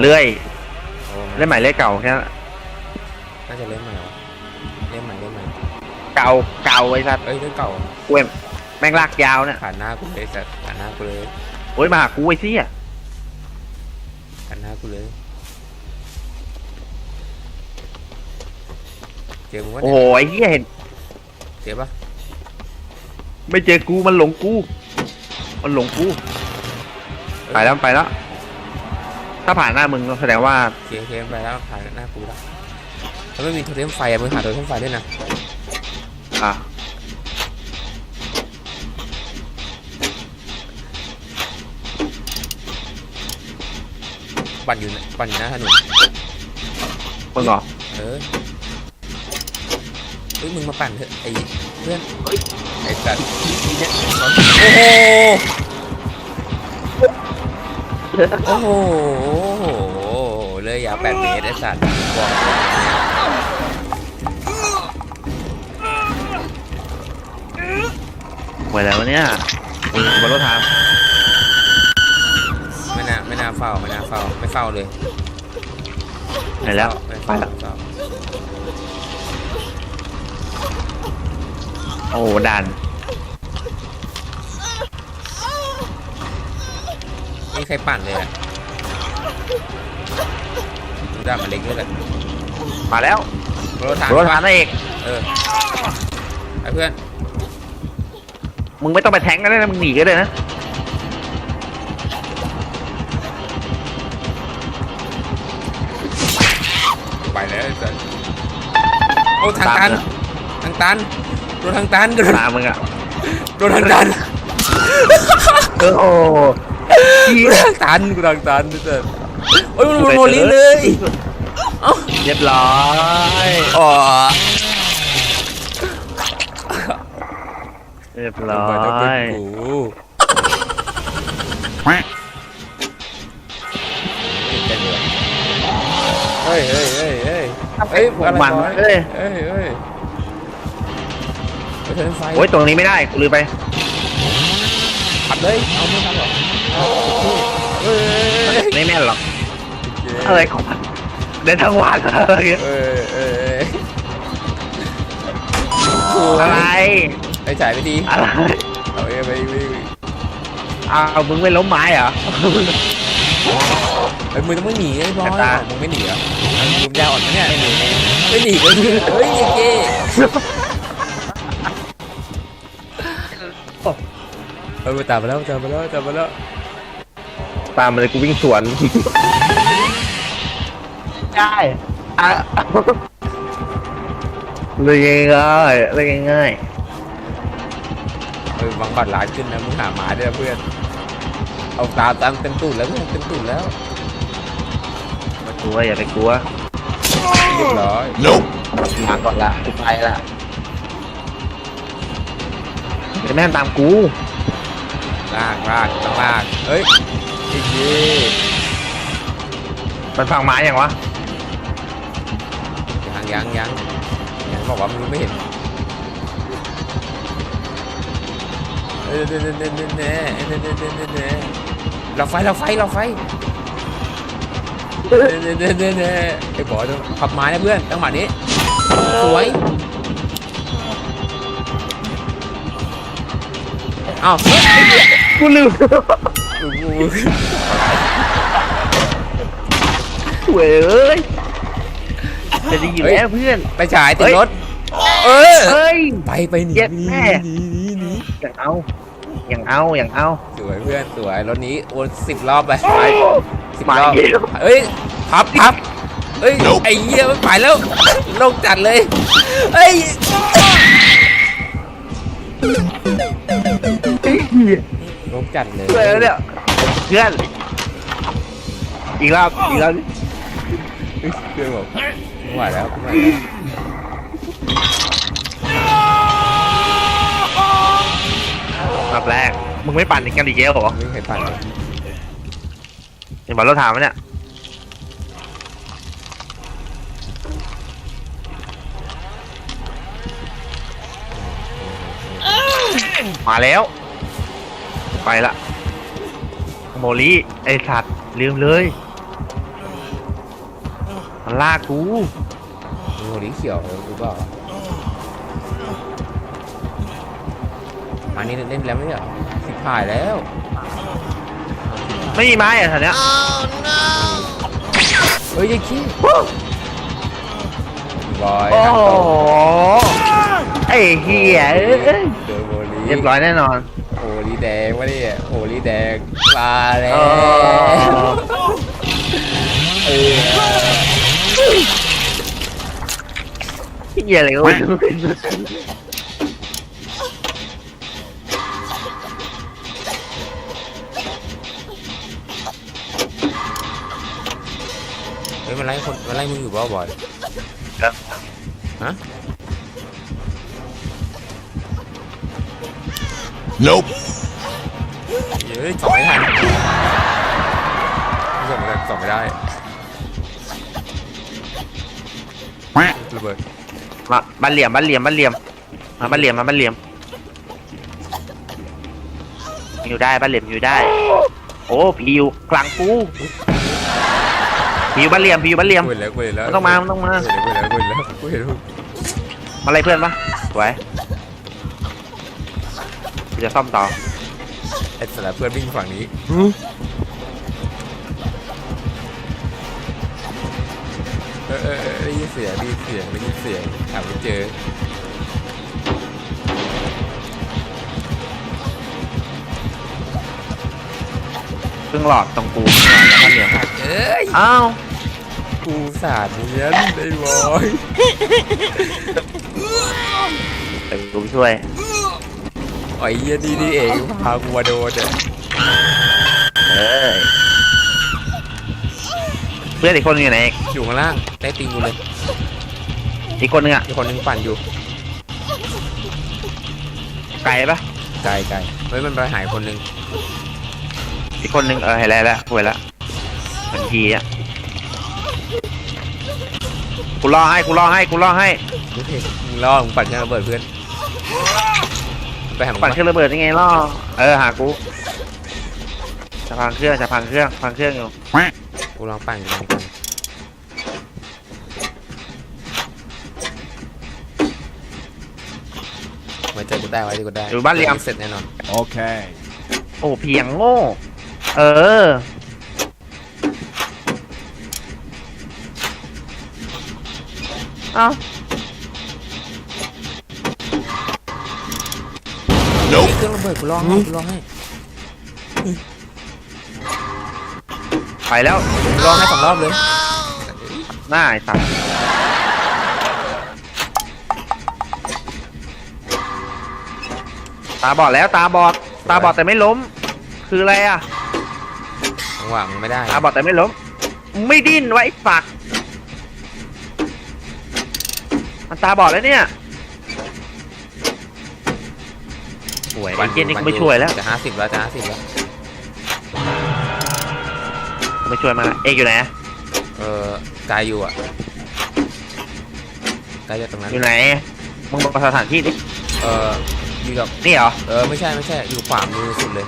เลื่อยโอ้เล่นใหม่เล่นเก่าแค่นั้นน่าจะเล่นใหม่วะเล่นใหม่เล่นใหม่เก่าเก่าไอ้สัตว์เอ้ยเล่นเก่าเว้ยแม่งลากยาวเนี่ยผ่านหน้ากูเลยแต่ผ่านหน้ากูเลยโอ้ยมาหากูไอ้เชี่ยผ่านหน้ากูเลยเจอมึงวะโอ้เนี่ยโหไอ้เหี้ยเห็น เจอปะไม่เจอกูมันหลงกู มันหลงกูไปแล้วไปแล้ว ถ้าผ่านหน้ามึงก็แสดงว่าเคลียร์เคลียร์ไปแล้วผ่านหน้ากูแล้วแล้วไม่มีโทเทมไฟอะมึงหาโทเทมไฟด้วยนะอะปั่นอยู่นะปั่นอยู่หน้าถนนมึงเหรอเออเฮ้ยมึงมาปั่นเถอะไอ้เพื่อนไอ้สัตว์โอ้โห โอ้โหเลยยาวแปดเมตรไอ้สัตว์บอกไปแล้วเนี่ยมึงบอลรถทางไม่น่าไม่น่าเฝ้าไม่น่าเฝ้าไม่เฝ้าเลยไหนแล้ว ไม่ไปเฝ้าแล้วไม่เฝ้าโอ้ดัน ไม่มีใครปั่นเลยอะดูด้ามันเล็กด้วยแหละมาแล้วรถทางรถทางนั่นเองเออไอ้เพื่อนมึงไม่ต้องไปแทงกันเลยนะมึงหนีก็ได้นะไปแล้วไอ้สัตว์โอ้ทางตันทางตันรถทางตันรถตามมึงอะรถทางตัน เออโอ้ กูทางตันกูทางตันไอ้สัตว์โอ้ยมันมันโมลีเลยเรียบร้อยอ๋อเรียบร้อมันต้องเป็นยกูเฮ้ยเฮ้ยเฮ้ยเฮ้ยเฮ้ยพวกมันอะไรวะเอ้ยเฮ้ยเฮ้ยไปเทิร์นไฟโอ้ยตรงนี้ไม่ได้กูลืมไปขับเลยเอาไม่ขับหรอ เอาเฮ้ยเฮ้ยไม่แม่นหรอกเฮ้ยอะไรของมันเดินทั้งวันอะไรเงี้ยเอ้ยเอ้ยอะไรไปจ่ายไปดีอะไรเอาเอ้ยไปไปไปเอามึงไม่ล้มไม้เหรอเฮ้ยมึงต้องไม่หนีไอ้บอยตามึงไม่หนีเหรอมึงยาวอ่อนนะเนี่ยไม่หนีไม่หนีเลยเฮ้ยเก้เฮ้ยตามมาแล้วตามมาแล้วตามมาแล้ว ตามมาเลยกูวิ่งสวน ได้อะเลยง่ายๆเลยง่ายเฮ้ยวางบัตรหลายขึ้นนะมึงหาหมาได้แล้วเพื่อน เอาตาตามเต็มตูดแล้วเพื่อนเต็มตูดแล้วๆไม่กลัวอย่าไปกลัวเรียบร้อยมาก่อนละกูไปละเดี๋ยวแม่งตามกูลากลากต้องลากเฮ้ยไอ้เย้มันฟังไม้ยังวะยังยังยังยังบอกว่ามึงไม่เห็นเออเน่เน่เน่เน่เน่เน่เน่เน่เน่เน่เราไฟเราไฟเราไฟเน่เน่เน่เน่เน่ไอ้บอยต้องพับไม้นะเพื่อนจังหวะนี้สวยอ้าวกูลืม เว้ยเอ้ยจะดีอยู่แล้วเพื่อน ไปฉายติดเฮ้ยรถ เออเฮ้ย ไปไปหนีเย็ดหนีแม่หนีหนีหนีอย่างเอา อย่างเอา อย่างเอา สวยเพื่อนสวยรถนี้วนสิบรอบไปไปสิบมารอบอีกแล้วเอ้ยพับพับเอ้ยไอ้เหี้ยมันไปแล้วโลกจัดเลยเอ้ยโลกจัดเลยเพื่อนเนี่ย เพื่อน อีกรอบ อีกรอบเฮ้ยเพื่อนบอกไม่ไหวแล้วไม่ไหวแล้วรอบแรก มึงไม่ปั่นอีกกันอีกแล้วเหรอไม่เคยผ่านเลยเห็นบอลรถถามไหมเนี่ย มาแล้ว ไปละ โมลี่ไอสัตว์ลืมเลยลากกูมีหัวสีเขียวกูบอกมานี่เล่นแล้วไม่ใช่เหรอสิบผ่ายแล้วไม่มีไม้อะแถวเนี้ยเฮ้ยยังขี้บอยโอ้ทางโหตรงไอ้เหี้ยเอ้ยเจอโบลีเรียบร้อยแน่นอนโอลี แดงวะเนี่ยโอลีแดงมาแล้วอ๋อเออเหี้ยอะไรก็ไม่รู้เฮ้ยมันไล่คนมันไล่มึงอยู่บ่บอยครับฮะ Nope. เฮ้ยส่องไม่ทันส่องไม่ได้ส่องไม่ได้ระเบิดมาบ้านเหลี่ยมบ้านเหลี่ยมบ้านเหลี่ยมมาบ้านเหลี่ยมมาบ้านเหลี่ยมอยู่ได้บ้านเหลี่ยมอยู่ได้ โอ้ผีอยู่กลางกูผีอยู่บ้านเหลี่ยมผีอยู่บ้านเหลี่ยมกูเห็นแล้วกูเห็นแล้วมันต้องมามันต้องมากูเห็นแล้วกูเห็นแล้วกูเห็นแล้วมาอะไรเพื่อนปะสวยกูจะซ่อมต่อ ไอ้สารบเพื่อนวิ่งฝั่งนี้เออเออเออได้ยินเสียงได้ยินเสียงได้ยินเสียงหาไม่เจอเพิ่งหลอดตรงกูบ้านเหลี่ยมเอ้ยอ้าวกูสาดเนียนได้บอยเดี๋ยวกูไปช่วย ไอ้เหี้ยนี่นี่เองพากูมาโดนเนี่ยเอ้ยเพื่อนอีกคนนึงอยู่ไหนอยู่ข้างล่างได้ตีกูเลยอีกคนนึงอะมีคนหนึงปั่นอยู่ไกลปะไกลไกลเฮ้ยมันไปหายคนหนึงอีกคนนึงเออเห็นแล้วแล้วคุยแล้วเหมือนทีอะกูรอให้กูรอให้กูรอให้โอเคมึงล่อมึงปั่นเครื่องระเบิดเพื่อน ไปหามึงปั่นปะเครื่องระเบิดยังไงล่อเออหากูจะพังเครื่องจะพังเครื่องพังเครื่องอยู่กูลองปั่นกูลองปั่นไว้ใจกูได้ไว้ใจกูได้อยู่บ้านเลี้ยงเสร็จแน่นอน Okay. โอ้เพียงโง่เออเอ้า เครื่องระเบิดกูลองให้กูลองให้ไปแล้วกูลองให้สองรอบเลยหน้าไอ้สัตว์ตาบอดแล้วตาบอดตาบอดแต่ไม่ล้ม คืออะไรอะหวะมึงไม่ได้ตาบอดแต่ไม่ล้ม ไม่ดิ้นไว้ฝัก มันตาบอดแล้วเนี่ย ป่วยไอ้เจนนี่กูไม่ช่วยแล้ว จะห้าสิบแล้วจะห้าสิบแล้วกูไม่ช่วยมาละเอกอยู่ไหนเออกายอยู่อะกายอยู่ตรงนั้นอยู่ไหน มึงบอกสถานที่ดิเอออยู่กับ นี่เหรอ เออไม่ใช่ไม่ใช่อยู่ขวามือสุดเลย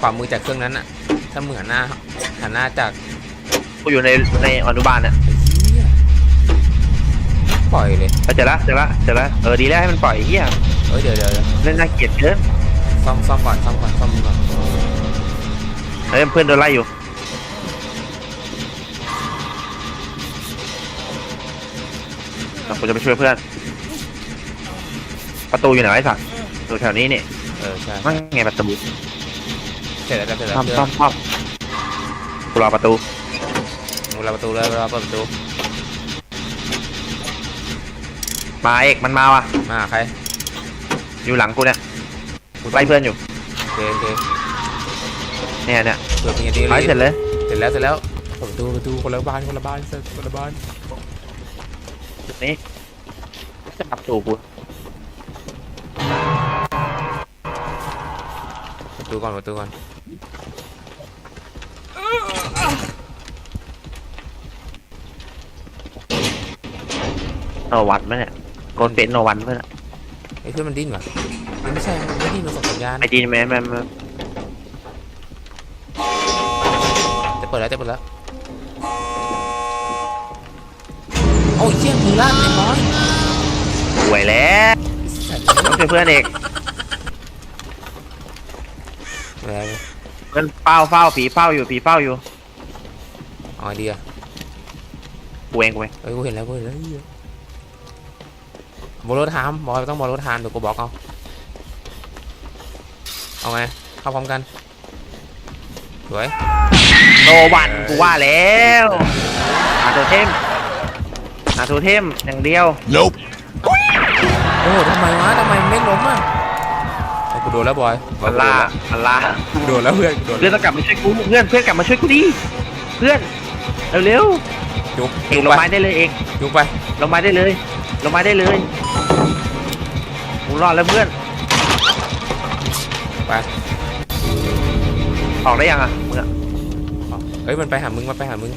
ขวามือจากเครื่องนั้นอะถ้าเหมือนหน้าหันหน้าจากกูอยู่ในในอนุบาลเนี่ยไอ้เหี้ยปล่อยเลย เอาเจอละเจอละเจอละเออดีแล้วให้มันปล่อยไอ้เฮีย เอ้ยเดี๋ยวเดี๋ยวเดี๋ยวเล่นน่าเกลียดเกินซ่อมซ่อมก่อนซ่อมก่อนซ่อมก่อนเฮ้ยเพื่อนโดนไล่อยู่อะกูจะไปช่วยเพื่อน ประตูอยู่ไหนวะไอ้สัตว์อยู่แถวนี้นี่เออใช่มั่งไงประตูเสร็จแล้วเสร็จแล้วซ่อมเดี๋ยวซ่อมซ่อมกูรอประตูมึงรอประตูเลยรอเปิดประตูมาเอกมันมาว่ะมาใคร อยู่หลังกูเนี่ยกูไล่เพื่อนอยู่ โอเคโอเคเนี่ยเนี่ยเปิดเป็นไงดีไล่เสร็จเลย เสร็จแล้วเสร็จแล้วเปิดประตูประตูคนละบ้านคนละบ้านเสร็จคนละบ้านนี่จะกลับสู่กูประตูก่อนประตูก่อนโนวันไหมเนี่ยโกนเป็นโนวันเพื่อนอะไอ้เพื่อนมันดิ้นวะมันไม่ใช่มันไม่ดิ้นมันส่งสัญญาณไอจีนแมนแมนแมนจะเปิดแล้วจะเปิดแล้วโอ้ยเชี่ยมือลั่นไอ้บอยป่วยแล้วต้องช่วยเพื่อนเอกอะไรเพื่อนเฝ้าเฝ้าผีเฝ้าอยู่ผีเฝ้าอยู่เอาไอเดียกูเองกูเองเอ้ยกูเห็นแล้วกูเห็นแล้วเหี้ย บอลทามบอยต้องบอลทามเดี๋ยวกูบอกเอาเอาไงเข้าพร้อมกันสวยโนวันกูว่าแล้วหาตัวเทมหาตัวเทมอย่างเดียว Nope. โอ้ทำไมวะทำไมไม่ล้มอะเอากูโดนแล้วบอยบอมัยนลามันลากูโดนแล้วเพื่อนกูโดนเพื่อนต้องกลับมาช่วยกูเพื่อนเพื่อนกลับมาช่วยกูดิเพื่อนเร็วจุกๆเอจุงกลงไปไม้ได้เลยเองจุกไป ลงไม้ได้เลย ลงไม้ได้เลยกูรอดแล้วเพื่อน ไป ออกได้ยังอะมึงอะเอ้ยมันไปหามึงมันไปหามึง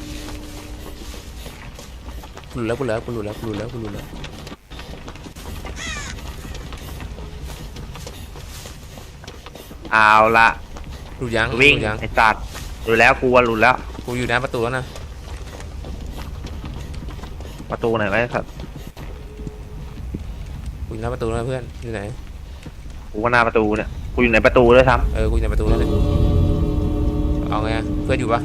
กูหลุดแล้วกูหลุดแล้วกูหลุดแล้วกูหลุดแล้วกูหลุดแล้วเอาละหลุดยังหลุวิ่งดยังไอ้สัตว์หลุดแล้วกูว่าหลุดแล้ว กูอยู่หน้าประตูแล้วนะประตูไหนไว้ไอ้สัตว์ กูอยู่หน้าประตูแล้วนะเพื่อนอยู่ไหนกูก็หน้าประตูเนี่ยกูอยู่ในประตูด้วยซ้เออกูอยู่ในประตูแล้วเนี่ยเอาไงอะเพื่อนอยู่ปะ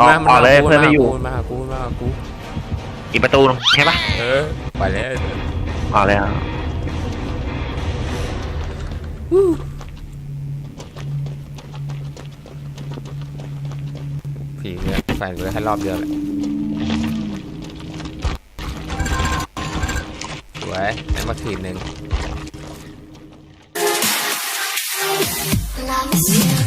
ออกออกเลยกูเพื่อนไม่อยู่มันมาหากูมันมาหากูำอีกประตูนึงใช่ปะเออไปแล้วออกเลยอะผีเนี่ยแฟนกูได้แค่รอบเดียวแหละ วยได้มาทีหนึ่ง Love is you.